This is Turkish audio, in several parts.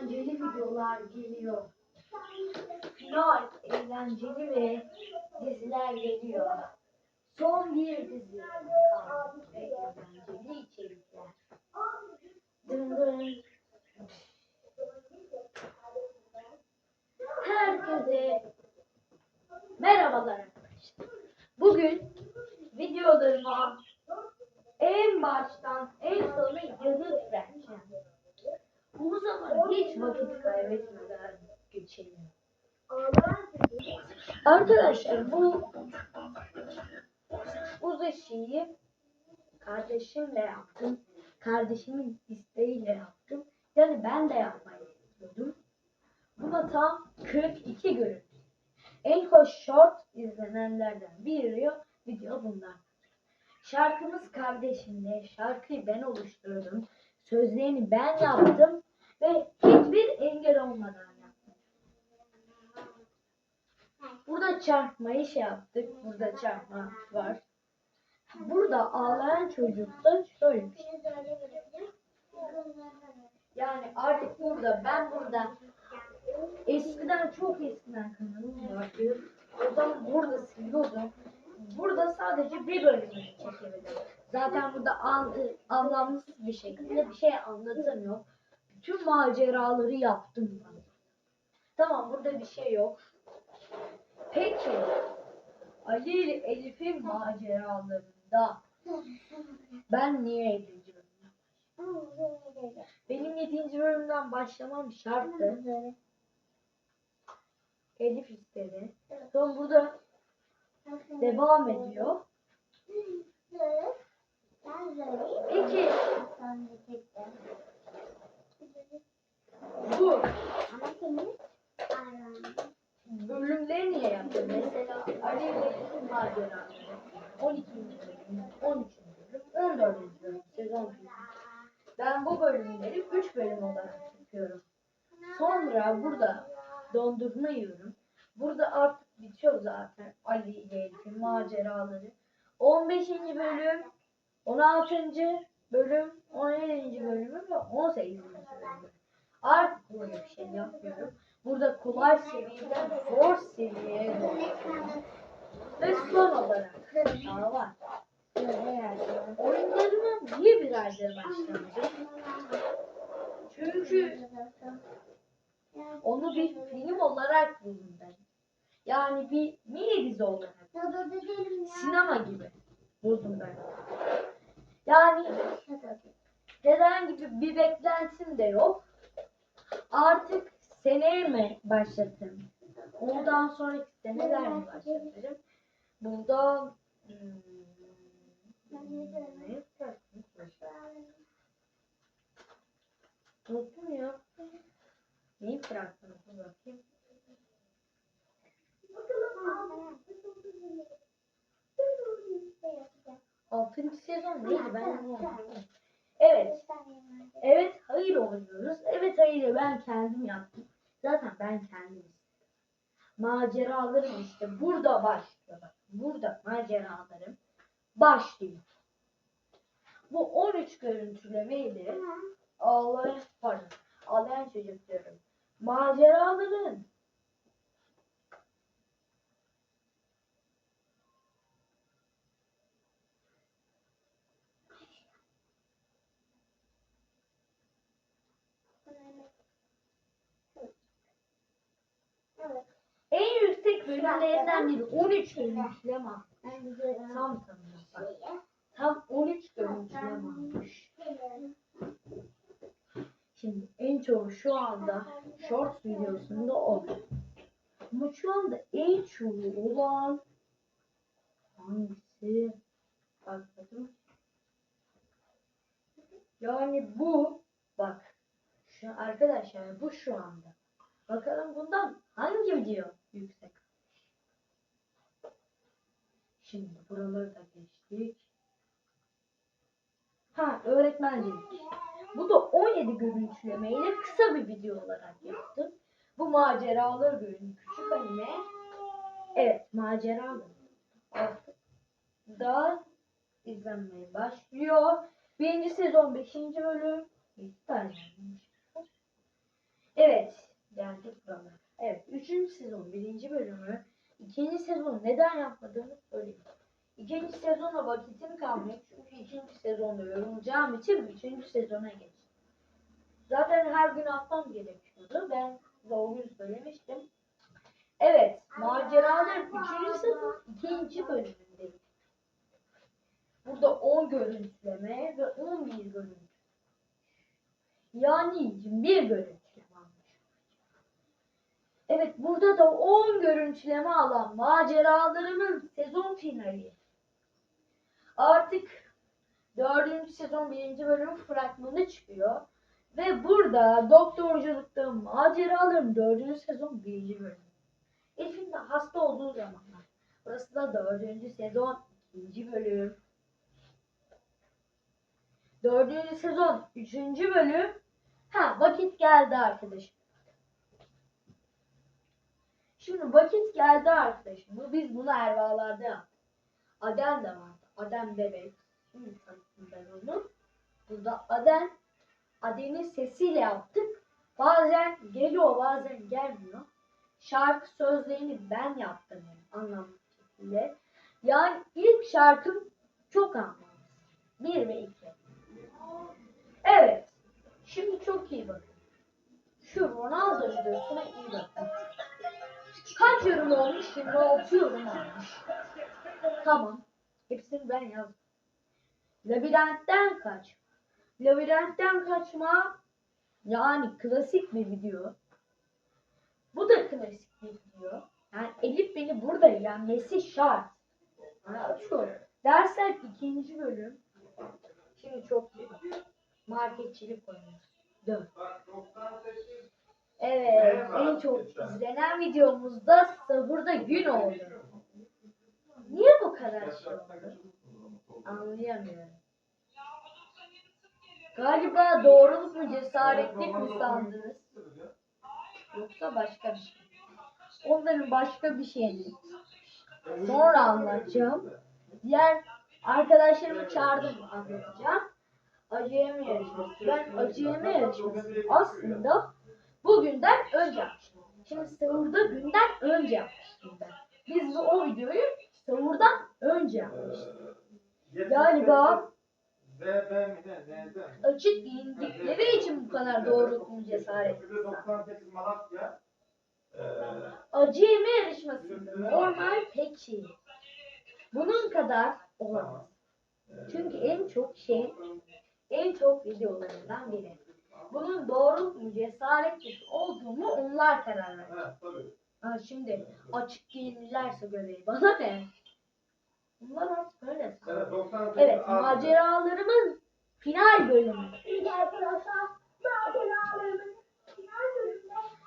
eğlenceli videolar geliyor. Final eğlenceli ve diziler geliyor. Son bir dizi eğlenceli içerikler. Dın dın. Herkese merhabalar arkadaşlar. Bugün videolarıma en baştan en sona yanıt vereceğim. Hiç vakit kaybetmeden geçelim. Arkadaşlar bu bu şeyi kardeşimle yaptım. Kardeşimin isteğiyle yaptım. Yani ben de yapmayı istiyordum. Buna tam 42 görüntü. En hoş short izlenenlerden biri video bunlar. Şarkımız kardeşimle. Şarkıyı ben oluşturdum. Sözlerini ben yaptım ve hiçbir engel olmadan yaptım. Burada çarpmayı şey yaptık. Burada çarpma var. Burada ağlayan çocukta şöyle bir şey. Yani artık burada ben burada eskiden çok eskiden kanalım vardı. O zaman burada siliyordum. Burada sadece bir bölümünü çekebildim. Zaten burada anlı, anlamsız bir şekilde bir şey anlatamıyor. Bütün maceraları yaptım ben. Tamam burada bir şey yok. Peki Ali ile Elif'in maceralarında ben niye 7. bölümden Benim 7. bölümden başlamam şarttı. Elif istedi. Sonra burada devam ediyor. Peki bu bölümleri niye yaptın? Mesela Ali ile Elif'in maceraları 12. bölüm, 13. bölüm, 14. bölüm, sezon filmi. Ben bu bölümleri 3 bölüm olarak yapıyorum. Sonra burada dondurma yiyorum. Burada artık bitiyor zaten Ali ile Elif'in maceraları. 15. bölüm, 16. bölüm, 17. bölümü ve 18. bölüm. Artık böyle bir şey yapıyorum. Burada kolay seviyeden zor seviyeye doğru. Ve son olarak daha var. Oyunlarıma niye bir ayda başlamadım? Çünkü onu bir film olarak buldum ben. Yani bir mini dizi olarak. Sinema gibi buldum ben. Yani herhangi bir beklentim de yok. Artık seneye mi başlatırım? Ondan sonraki seneler mi başlatırım? Bundan hmm? Unuttum ya. Neyi bıraktım? Dur bakayım. Altıncı sezon neydi ben. Evet. Evet hayır oynuyoruz. Evet hayır ben kendim yaptım. Zaten ben kendim. Maceralarım işte burada başlıyor. Bak, burada maceralarım başlıyor. Bu 13 görüntülemeyle ağlayan, pardon, ağlayan çocuk diyorum. Maceraların en bölümlerinden biri 13 görüntüleme almış. Tam bak. Tam 13 görüntüleme almış. Şimdi en çoğu şu anda short videosunda o. Ama şu anda en çoğu olan hangisi? Bakmadım. Yani bu bak şu arkadaşlar bu şu anda. Bakalım bundan hangi video yüksek? Şimdi buraları da geçtik. Ha öğretmencilik. Bu da 17 görüntülemeyle kısa bir video olarak yaptım. Bu maceralar bölümü küçük anime. Evet maceralar. Artık da izlenmeye başlıyor. Birinci sezon 5. bölüm. Bir tane varmış. Artık buralar. Evet. Üçüncü sezon birinci bölümü. İkinci sezon neden yapmadığımı söyleyeyim. İkinci sezona vakitim kalmıyor. Çünkü ikinci sezonda yorulacağım için üçüncü sezona geçtim. Zaten her gün atmam gerekiyordu. Ben size o gün söylemiştim. Evet. Maceralar üçüncü sezon ikinci bölümündeyim. Burada 10 görüntüleme ve 11 görüntü. Yani 21 görüntüleme almış. Evet burada da 10 görüntüleme alan maceralarımın sezon finali. Artık 4. sezon 1. bölüm fragmanı çıkıyor. Ve burada doktorculukta maceralarım 4. sezon 1. bölüm. Elif'in de hasta olduğu zamanlar. Burası da 4. sezon 2. bölüm. Dördüncü sezon üçüncü bölüm. Ha vakit geldi arkadaşım. Şimdi vakit geldi arkadaşım. Bu biz bunu Ervalar'da yaptık. Adem de vardı. Adem bebek. Şimdi tanıttım ben onu. Burada Adem. Adem'in sesiyle yaptık. Bazen geliyor bazen gelmiyor. Şarkı sözlerini ben yaptım yani anlamlı şekilde. Yani ilk şarkım çok anlamlı. Bir ve iki. Evet. Şimdi çok iyi bakın. Şu Ronaldo videosuna iyi bakın. Kaç yorum olmuş? 26 yorum olmuş. Tamam. Hepsini ben yazdım. Labirentten kaç. Labirentten kaçma yani klasik bir video. Bu da klasik bir video. Yani Elif beni burada yenmesi şart. Yani şu dersler ikinci bölüm. Şimdi çok marketçilik oynuyoruz. Dön. Evet, en çok izlenen videomuzda sahurda gün oldu. Niye bu kadar şey oldu? Anlayamıyorum. Galiba doğruluk mu cesaretlik mi sandınız? Yoksa başka bir şey. Onların başka bir şeyini sonra anlatacağım. Diğer arkadaşlarımı çağırdım anlatacağım. Acı yeme yarışması. Ben acı yeme yarışması aslında bugünden önce yapmıştım. Şimdi sahurda günden önce yapmıştım ben. Biz bu o videoyu sahurdan önce yapmıştık. Galiba açık giyindikleri için bu kadar doğruluk mu cesaret? 98 Malatya. Ee, Acı yeme yarışmasında normal peki. Bunun kadar olamaz. Çünkü en çok şey, en çok videolarından biri. Bunun doğruluk mu cesaretlik olduğu mu onlar karar verir. Evet, tabii. Ha şimdi açık giyinirlerse göbeği bana ne? Bunlar artık öyle. Evet, 98 Evet Ağrı. maceralarımın final bölümü.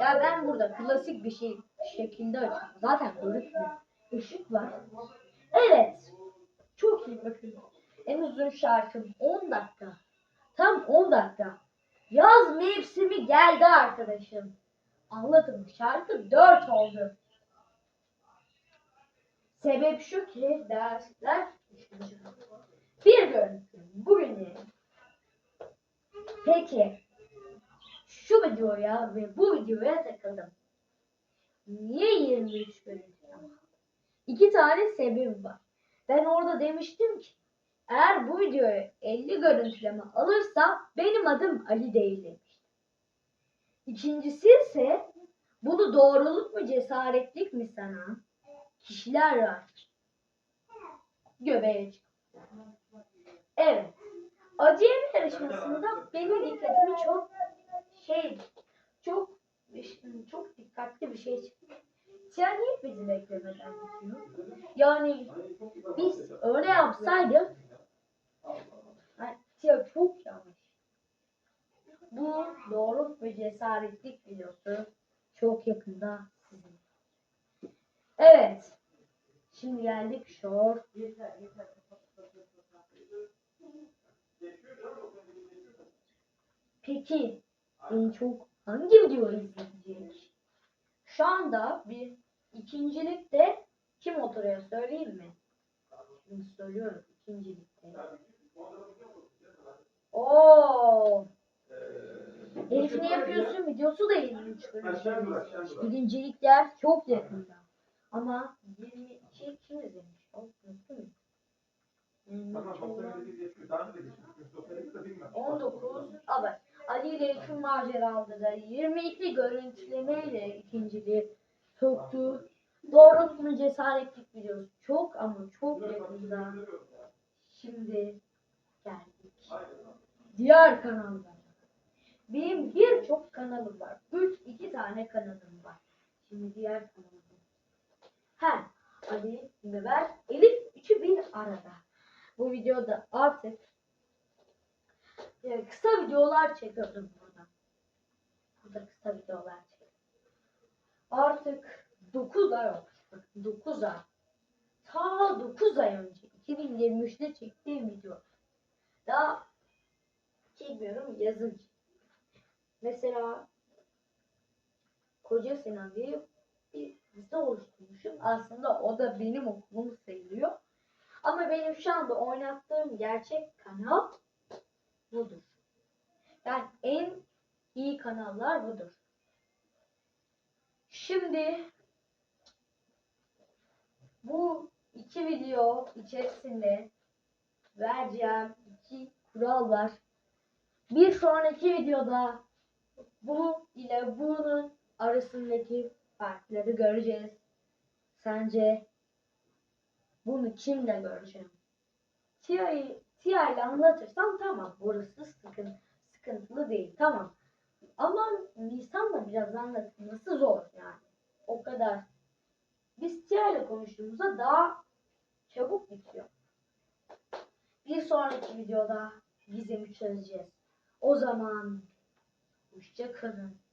Ya ben burada klasik bir şey şeklinde açıyorum. Zaten görükmüyor. Işık var. Evet. Çok iyi bakın. En uzun şarkım 10 dakika. Tam 10 dakika. Yaz mevsimi geldi arkadaşım. Anladım. Şarkı 4 oldu. Sebep şu ki dersler bir görüntü. Bugün. Peki şu videoya ve bu videoya takıldım. Niye 23 görüntü? İki tane sebebim var. Ben orada demiştim ki eğer bu videoya 50 görüntüleme alırsa benim adım Ali değil demiştim. İkincisi ise bunu doğruluk mu cesaretlik mi sana kişiler var. Göbeğe. Evet. Acı yarışmasında benim dikkatimi çok şey çok çok dikkatli bir şey çıktı. Sen niye bizi beklemeden? Yani biz öyle yapsaydık ya çok yanlış. Bu doğruluk ve cesaretlik videosu çok yakında sizin. Evet. Şimdi geldik short. Peki en çok hangi video izleyecek? Şu anda bir ikincilikte kim oturuyor söyleyeyim mi? Şimdi söylüyorum ikincilikte. Oo, Elif ne yapıyorsun videosu da 23 bölüm. Şen Durak. Birincilikler çok yakında. Ama 22 kim izlemiş? O, unuttum? Tamam, medyada geçiyor. Daha de geçiyor. Çünkü sosyal medyada bilmem. 19 Abi Ali ile Elif'in maceraları da 22 görüntülemeyle ikinciliği soktu. Doğruluk mu cesaretlik biliyoruz. Çok ama çok yakında. Şimdi geldik. Diğer kanallara. Benim birçok kanalım var. 3 2 tane kanalım var. Şimdi diğer kanalım. Ha, Ali ve ben Elif üçü bir arada. Bu videoda artık e, kısa videolar çekiyordum burada. Burada kısa videolar çekiyorum. Artık 9 ay olmuş. Bakın 9 ay. Ta 9 ay önce 2023'te çektiğim video. Daha çekmiyorum yazın. çektim. Mesela Koca Sinan diye bir dizi oluşturmuşum. Aslında o da benim okulum sayılıyor. Ama benim şu anda oynattığım gerçek kanal budur. Yani en iyi kanallar budur. Şimdi bu iki video içerisinde vereceğim iki kural var. Bir sonraki videoda bu ile bunun arasındaki farkları göreceğiz. Sence bunu kimle göreceğim? Tia'yı Tia ile anlatırsam tamam burası sıkın, sıkıntılı değil tamam. Ama Nisan'la biraz anlatılması zor yani. O kadar. Biz Tia ile konuştuğumuzda daha çabuk bitiyor. Bir sonraki videoda gizemi çözeceğiz. O zaman hoşça kalın.